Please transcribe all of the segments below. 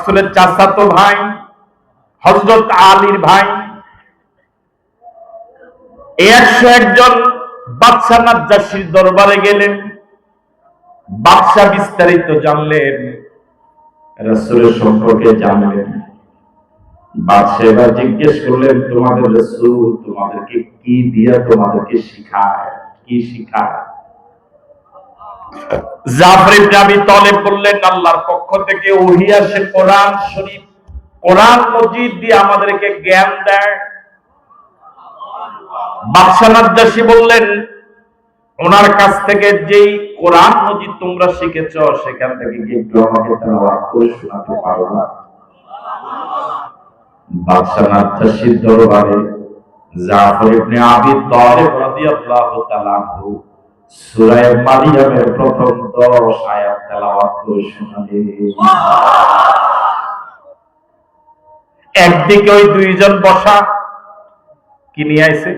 রাসূলের চাচাতো ভাই, হযরত আলীর ভাই একশো একজন বাদশাহ নাজ্জাসীর দরবারে গেলেন। বাদশাহ বিস্তারিত জানলেন, রাসুলের সম্পর্কে জানলেন। বাদশাহ জিজ্ঞেস করলেন, তোমাদের রাসূল তোমাদেরকে কি দিয়া তোমাদেরকে শিখায়? কি শিখায়? জাফর ইবনে আবি বললেন, আল্লাহর পক্ষ থেকে ওহী আসে কোরআন শরীফ। কোরআন মজিদ দিয়ে আমাদেরকে জ্ঞান দেয়। বাদশাহ বললেন, ওনার কাছ থেকে যেই কোরআন মজিদ তোমরা শিখেছ, সেখান থেকে কি একটু আমাকে তেলাওয়াত দরবারে জাফর আবি তালেব রাদিয়াল্লাহু তাআলা আনহু সূরা মারিয়ামের প্রথম 10 আয়াত তেলাওয়াত করে শোনালেন একদিকে ওই দুইজন বসা, কি নিয়ে আইছে?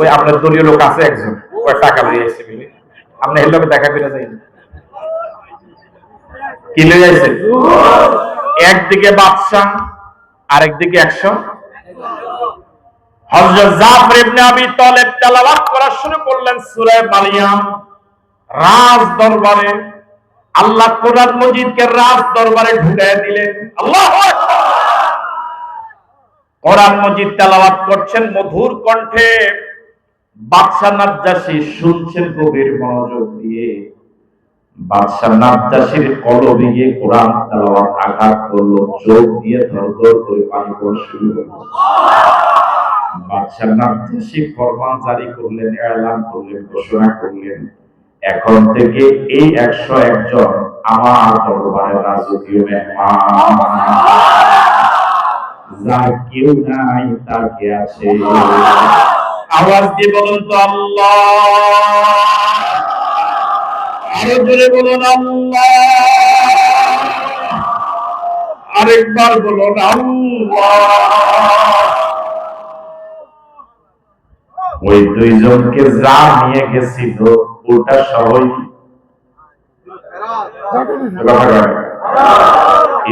ওই আপনার দলীয় লোক আছে একজন, ওই টাকা লইয়া আইছে মিলে। আপনি এর দেখা করে যাই কি লইয়া আইছে? একদিকে বাদশাহ, আরেকদিকে একশো। করছেন মধুর কণ্ঠে। শুনছেন গভীর মনোযোগ দিয়ে। বাদশাহ নাজ্জাসীর কলবে গিয়ে কোরআন তেলাওয়াত আঘাত করল, চোখ দিয়ে করে পানি শুরু হলো বাদশাহ নাজ্জাসী ফরমান জারি করলেন, এলান করলেন, ঘোষণা করলেন। এখন থেকে এই একশো একজন আমার দরবারে রাজকীয় মেহমান। যার কেউ নাই তার কে আছে। আওয়াজ দিয়ে বলুন তো আল্লাহ। আরও জোরে বলুন আল্লাহ। আরেকবার বলুন আল্লাহ। ওই দুইজনকে যা নিয়ে গেছিল ওটা সবাই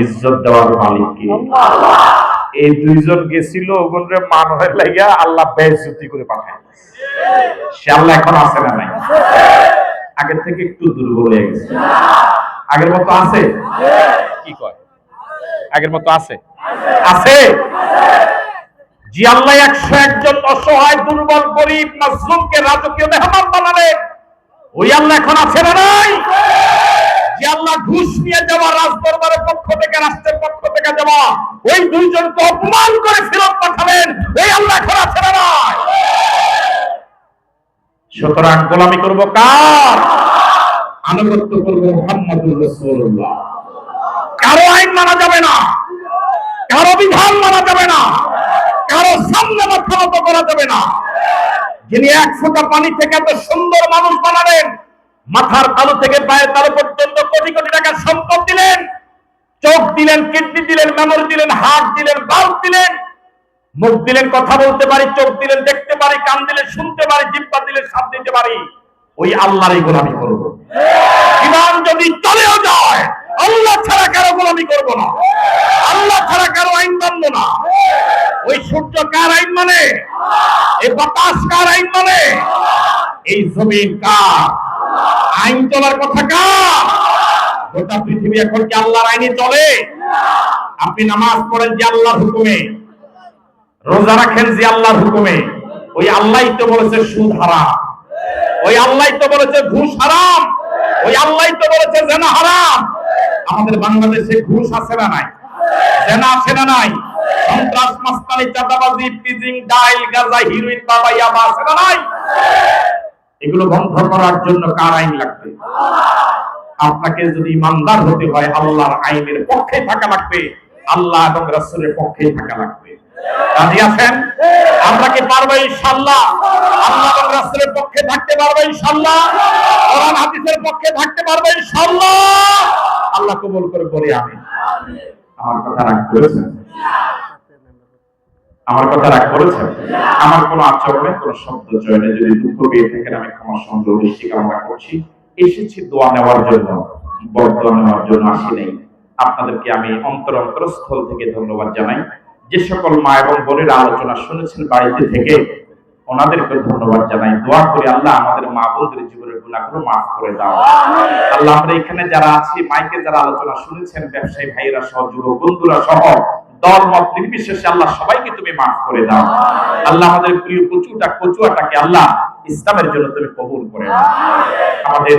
ইজ্জত দেওয়ার মালিক কে? এই দুইজন গেছিল ওগুনরে মান হয়ে লাগিয়া আল্লাহ বেইজ্জতি করে পাঠায়। সে আল্লাহ এখন আছে না নাই? আগের থেকে একটু দুর্বল হয়ে গেছে। আগের মতো আছে? কি কয়? আগের মতো আছে? আছে? জি একশো একজন অসহায়, দুর্বল, গরিব, মাজলুমকে রাজকীয় মেহমান বানালেন, ওই আল্লাহ এখন আছে না নাই? যে ঘুষ নিয়ে যাওয়া রাজ দরবারের পক্ষ থেকে, রাষ্ট্রের পক্ষ থেকে যাওয়া, ওই দুইজনকে অপমান করে ফেরত পাঠালেন, ওই আল্লাহ এখন আছে না নাই? সুতরাং গোলামি করব কার? আনুগত্য করব মোহাম্মদুর রাসূলুল্লাহ। কারও আইন মানা যাবে না, কারও বিধান মানা যাবে না। কারও সামনে মাথা নত করা যাবে না। যিনি এক ফোঁটা পানি থেকে এত সুন্দর মানুষ বানালেন, মাথার তালু থেকে পায়ের তালু পর্যন্ত কোটি কোটি টাকার সম্পদ দিলেন, চোখ দিলেন, কিডনি দিলেন, মেমোরি দিলেন হাত দিলেন, বাল দিলেন, মুখ দিলেন, কথা বলতে পারি, চোখ দিলেন, দেখতে পারি, কান দিলে শুনতে পারি, জিব্বা দিলে সাপ দিতে পারি, ওই আল্লাহরই গোলামি করব। ইমান যদি চলেও যায়, আল্লাহ ছাড়া কারও গোলামি করব না। আল্লাহ ছাড়া কারও আইন মানব না। ওই সূর্য কার আইন মানে? এই বাতাস কার আইন মানে? এই জমিন কার? আইন চলার কথা কার? গোটা পৃথিবী এখন কি আল্লাহর আইনে চলে? আপনি নামাজ পড়েন যে আল্লাহর হুকুমে। রোজা রাখেন যে আল্লাহর হুকুমে। ওই আল্লাহই তো বলেছে সুদ হারাম। ওই আল্লাহই তো বলেছে ঘুষ হারাম। ওই আল্লাহই তো বলেছে জেনা হারাম। আমাদের বাংলাদেশে ঘুষ আছে না নাই? জেনা আছে না নাই? চাঁদাবাজি পিজিং ডাইল হিরোইন, বাবা, ইয়াবা, আছে না নাই? এগুলো বন্ধ করার জন্য কার আইন লাগবে? আপনাকে যদি ইমানদার হতে হয়, আল্লাহর আইনের পক্ষে থাকা লাগবে। আল্লাহ এবং রাসূলের পক্ষে থাকা লাগবে। রাজি আছেন? আমরা কি পারব ইনশাআল্লাহ? আল্লাহ এবং রাসূলের পক্ষে থাকতে পারব ইনশাআল্লাহ? কোরআন, হাদিসের পক্ষে থাকতে পারব ইনশাআল্লাহ? আল্লাহ কবুল করে বলি আমি আমার কথা করেছেন আমার কথা রাগ করেছেন? আমার কোনো আচরণে, কোনো শব্দ যদি দুঃখ পেয়ে থাকেন, আমি ক্ষমা দৃষ্টি কামনা করছি। এসেছি দোয়া নেওয়ার জন্য বরদোয়া নেওয়ার জন্য আসি নেই। আপনাদেরকে আমি অন্তর অন্তরস্থল থেকে ধন্যবাদ জানাই। যে সকল মা এবং বোনের আলোচনা শুনেছেন বাড়িতে থেকে, ওনাদেরকে ধন্যবাদ জানাই। দোয়া করে আল্লাহ আমাদের মা বোনদের জীবনের গুণাগুলো মাফ করে দাও। আল্লাহ আমরা এখানে যারা আছি, মাইকে যারা আলোচনা শুনেছেন, ব্যবসায়ী ভাইয়েরা সহ, যুবক বন্ধুরা সহ দল মত নির্বিশেষে আল্লাহ সবাইকে তুমি মাফ করে দাও। আল্লাহ আমাদের প্রিয় কচুটা কচুয়াটাকে আল্লাহ ইসলামের জন্য তুমি কবুল করে নাও। আমাদের